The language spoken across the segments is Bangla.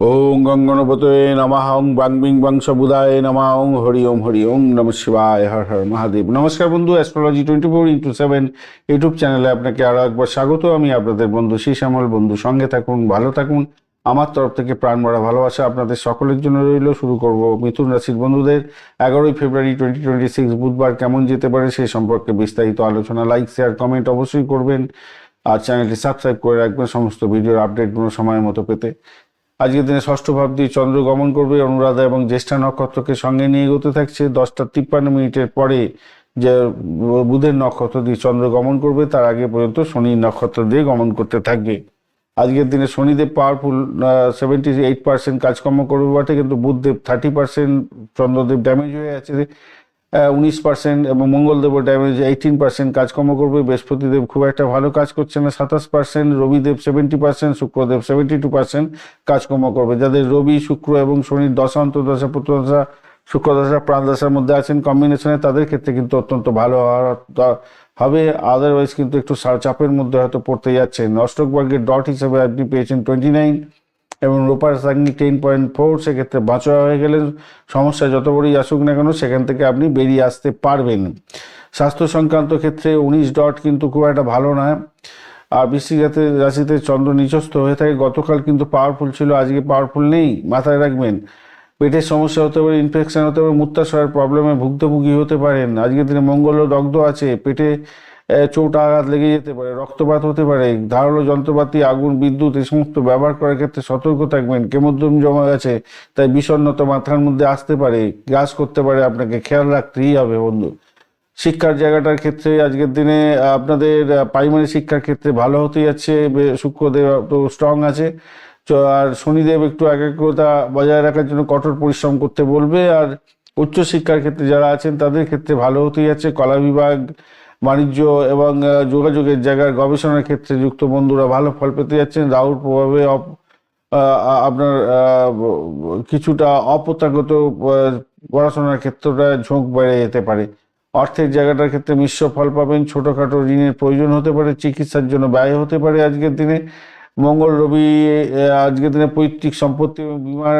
ওং গঙ্গনপতয়ে নমঃ, ওং বাং বিং বাং সবুদায় নমঃ, ওং হরি ওম হরি ওং নম শিবায়, হর হর মহাদেব। নমস্কার বন্ধু astrology twenty four into seven YouTube চ্যানেলে আপনাকে আরও একবার স্বাগত। আমি আপনাদের বন্ধু শ্যামল বন্ধু সঙ্গে থাকুন, ভালো থাকুন। আমার তরফ থেকে প্রাণ ভরা ভালোবাসা আপনাদের সকলের জন্য রইল। শুরু করব মিথুন রাশির বন্ধুদের। এগারোই ফেব্রুয়ারি টোয়েন্টি টোয়েন্টি সিক্স বুধবার কেমন যেতে পারে সেই সম্পর্কে বিস্তারিত আলোচনা লাইক শেয়ার কমেন্ট অবশ্যই করবেন। আর চ্যানেলটি সাবস্ক্রাইব করে রাখবেন, সমস্ত ভিডিওর আপডেটগুলো সময় মতো পেতে। আজকের দিনে ষষ্ঠ ভাব দিয়ে চন্দ্র গমন করবে। অনুরাধা এবং জ্যেষ্ঠা নক্ষত্রকে সঙ্গে নিয়ে এগোতে থাকছে। দশটা তিপ্পান্ন মিনিটের পরে যে বুধের নক্ষত্র দিয়ে চন্দ্র গমন করবে, তার আগে পর্যন্ত শনি নক্ষত্র দিয়ে গমন করতে থাকবে। আজকের দিনে Shanidev powerful seventy eight percent কাজকর্ম করবে বটে, কিন্তু Budhdev thirty percent Chandradev damage হয়ে আছে। উনিশ পার্সেন্ট এবং মঙ্গলদেব ড্যামেজ এইটিন পার্সেন্ট কাজকর্ম করবে, বৃহস্পতিদেব খুব একটা ভালো কাজ করছে না, সাতাশ percent Rabidev seventy percent Shukradev seventy two percent কাজকর্ম করবে। যাদের রবি, শুক্র এবং শনির দশা, অন্তর্দশা, পুত্রদশা, শুক্রদশা, প্রাণদশার মধ্যে আছেন কম্বিনেশনে তাদের ক্ষেত্রে কিন্তু অত্যন্ত ভালো হওয়ার হবে। আদারওয়াইজ কিন্তু একটু চাপের মধ্যে হয়তো পড়তে যাচ্ছেন। অষ্টক বর্গের ডট হিসেবে আপনি পেয়েছেন টোয়েন্টি নাইন এবং রোপার সাঙ্গি টেন পয়েন্ট ফোর সেক্ষেত্রে বাঁচা হয়ে গেলে সমস্যা যত বড়ই আসুক না কেন, সেখান থেকে আপনি বেরিয়ে আসতে পারবেন। স্বাস্থ্য সংক্রান্ত ক্ষেত্রে উনিশ ডট কিন্তু খুব একটা ভালো নয়। আর বৃশ্চিক জাতের রাশিতে চন্দ্র নিচস্থ হয়ে থাকে। গতকাল কিন্তু পাওয়ারফুল ছিল, আজকে পাওয়ারফুল নেই। মাথায় রাখবেন, পেটের সমস্যা হতে পারে ইনফেকশান হতে পারে মূত্রাশয়ের প্রবলেমে ভুক্তভোগী হতে পারেন। আজকের দিনে মঙ্গলও দগ্ধ আছে। পেটে চোট আঘাত লেগে যেতে পারে, রক্তপাত হতে পারে, ধারালো যন্ত্রপাতি, আগুন, বিদ্যুৎ এই সমস্ত ব্যবহার করার ক্ষেত্রে সতর্ক থাকবেন। কেমোদ্রম জমা গেছে, তাই বিষণ্ণতা মাথার মধ্যে আসতে পারে গ্রাস করতে পারে, আপনাকে খেয়াল রাখতেই হবে বন্ধু। শিক্ষার জায়গাটার ক্ষেত্রে আজকের দিনে আপনাদের প্রাইমারি শিক্ষার ক্ষেত্রে ভালো হতে যাচ্ছে শুক্রদেব তো স্ট্রং আছে। আর শনিদেব একটু একাগ্রতা বজায় রাখার জন্য কঠোর পরিশ্রম করতে বলবে, আর উচ্চশিক্ষার ক্ষেত্রে যারা আছেন, তাদের ক্ষেত্রে ভালো হতে যাচ্ছে। কলা বিভাগ বাণিজ্য এবং যোগাযোগের জায়গার গবেষণার ক্ষেত্রে যুক্ত বন্ধুরা ভালো ফল পেতে যাচ্ছেন। রাহুর প্রভাবে আপনার কিছুটা অপ্রত্যাগত পড়াশোনার ক্ষেত্রটা ঝোঁক বেড়ে যেতে পারে। অর্থের জায়গাটার ক্ষেত্রে মিশ্র ফল পাবেন। ছোটোখাটো ঋণের প্রয়োজন হতে পারে, চিকিৎসার জন্য ব্যয় হতে পারে আজকের দিনে। মঙ্গল রবি আজকের দিনে পৈতৃক সম্পত্তি এবং বিমার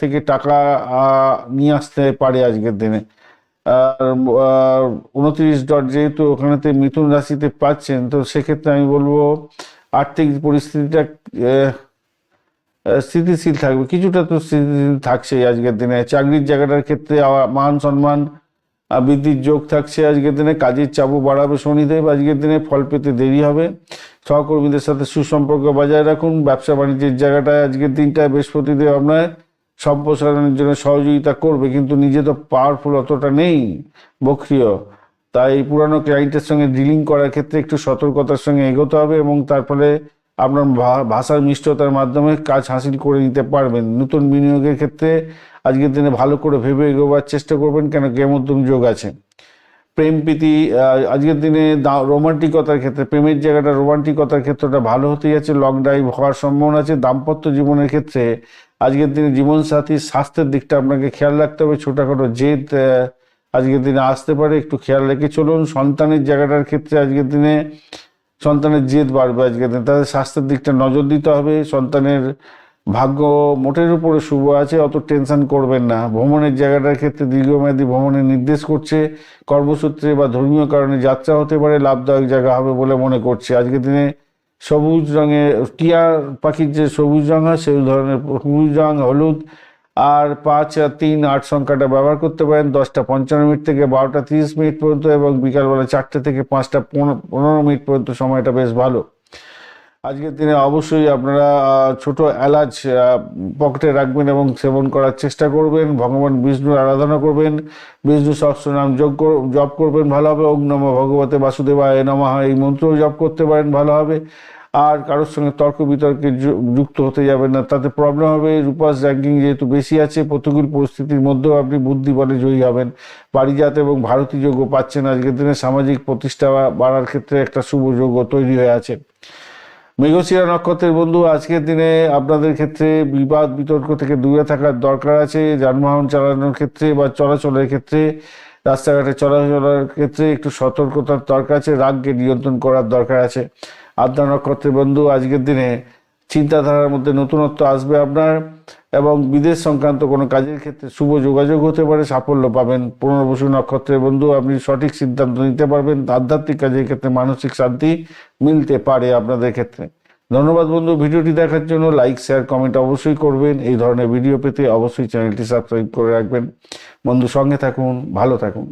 থেকে টাকা নিয়ে আসতে পারে আজকের দিনে। উনত্রিশ ডট যেহেতু ওখানেতে মিথুন রাশিতে পাচ্ছেন, তো সেক্ষেত্রে আমি বলব আর্থিক পরিস্থিতিটা স্থিতিশীল থাকবে। কিছুটা তো স্থিতিশীল থাকছেই আজকের দিনে। চাকরির জায়গাটার ক্ষেত্রে মান সম্মান বৃদ্ধির যোগ থাকছে আজকের দিনে। কাজের চাপও বাড়াবে শনিদেব, আজকের দিনে ফল পেতে দেরি হবে। সহকর্মীদের সাথে সুসম্পর্ক বজায় রাখুন। ব্যবসা বাণিজ্যের জায়গাটায় আজকের দিনটায় বৃহস্পতিদেব আপনার সম্প্রসারণের জন্য সহযোগিতা করবে, কিন্তু নিজে তো পাওয়ারফুল অতটা নেই, বক্রিয়। তাই পুরানো ক্লায়েন্টের সঙ্গে ডিলিং করার ক্ষেত্রে একটু সতর্কতার সঙ্গে এগোতে হবে এবং তারপরে আপনার ভাষার মিষ্টতার মাধ্যমে কাজ হাসিল করে নিতে পারবেন। নতুন বিনিয়োগের ক্ষেত্রে আজকের দিনে ভালো করে ভেবে এগোবার চেষ্টা করবেন কেন, কেমন যোগ আছে? প্রেম প্রীতি আজকের দিনে রোমান্টিকতার ক্ষেত্রে, প্রেমের জায়গাটা, রোমান্টিকতার ক্ষেত্রটা ভালো হতে যাচ্ছে লং ড্রাইভ হওয়ার সম্ভাবনা আছে। দাম্পত্য জীবনের ক্ষেত্রে আজকের দিনে জীবনসাথীর স্বাস্থ্যের দিকটা আপনাকে খেয়াল রাখতে হবে, ছোটোখাটো জেদ আজকের দিনে আসতে পারে, একটু খেয়াল রেখে চলুন। সন্তানের জায়গাটার ক্ষেত্রে আজকের দিনে সন্তানের জেদ বাড়বে আজকের দিনে, তাদের স্বাস্থ্যের দিকটা নজর দিতে হবে, সন্তানের ভাগ্য মোটের উপরে শুভ আছে, অত টেনশন করবেন না। ভ্রমণের জায়গাটার ক্ষেত্রে দীর্ঘমেয়াদী ভ্রমণের নির্দেশ করছে, কর্মসূত্রে বা ধর্মীয় কারণে যাত্রা হতে পারে, লাভদায়ক জায়গা হবে বলে মনে করছে। আজকের দিনে সবুজ রঙের টিয়া পাখির যে সবুজ রঙ হয়, সেই ধরনের সবুজ রঙ হলুদ, আর পাঁচ আর তিন আট সংখ্যাটা ব্যবহার করতে পারেন। দশটা পঞ্চান্ন মিনিট থেকে বারোটা তিরিশ মিনিট পর্যন্ত এবং বিকালবেলা চারটে থেকে পাঁচটা পনেরো মিনিট পর্যন্ত সময়টা বেশ ভালো। আজকের দিনে অবশ্যই আপনারা ছোট এলাচ পকেটে রাখবেন এবং সেবন করার চেষ্টা করবেন। ভগবান বিষ্ণুর আরাধনা করবেন। বিষ্ণু সহস্রনাম যোগ জপ করবেন, ভালো হবে। ওম নম ভগবতে বাসুদেবায় নমঃ। এই মন্ত্র জপ করতে পারেন, ভালো হবে। আর কারোর সঙ্গে তর্ক বিতর্কে যুক্ত হতে যাবেন না, তাতে প্রবলেম হবে। রূপাস র্যাঙ্কিং যেহেতু বেশি আছে, প্রতিকূল পরিস্থিতির মধ্যেও আপনি বুদ্ধি বলে জয়ী হবেন। পারিজাত এবং ভারতী যোগ্য পাচ্ছেন। আজকের দিনে সামাজিক প্রতিষ্ঠা বাড়ার ক্ষেত্রে একটা শুভ যোগ্য তৈরি হয়ে আছে। মৃগশিরা নক্ষত্রের বন্ধু, আজকের দিনে আপনাদের ক্ষেত্রে বিবাদ বিতর্ক থেকে দূরে থাকার দরকার আছে। যানবাহন চালানোর ক্ষেত্রে বা চলাচলের ক্ষেত্রে, রাস্তাঘাটে চলাচলের ক্ষেত্রে একটু সতর্কতার দরকার আছে, রাগকে নিয়ন্ত্রণ করার দরকার আছে। আদ্রা নক্ষত্রের বন্ধু, আজকের দিনে চিন্তাধারার মধ্যে নতুনত্ব আসবে আপনার এবং বিদেশ সংক্রান্ত কোনো কাজের ক্ষেত্রে শুভ যোগাযোগ হতে পারে, সাফল্য পাবেন। পুনর্বসু নক্ষত্রের বন্ধু, আপনি সঠিক সিদ্ধান্ত নিতে পারবেন। আধ্যাত্মিক কাজের ক্ষেত্রে মানসিক শান্তি মিলতে পারে আপনাদের ক্ষেত্রে। ধন্যবাদ বন্ধু, ভিডিওটি দেখার জন্য লাইক, শেয়ার, কমেন্ট অবশ্যই করবেন। এই ধরনের ভিডিও পেতে অবশ্যই চ্যানেলটি সাবস্ক্রাইব করে রাখবেন। বন্ধু, সঙ্গে থাকুন, ভালো থাকুন।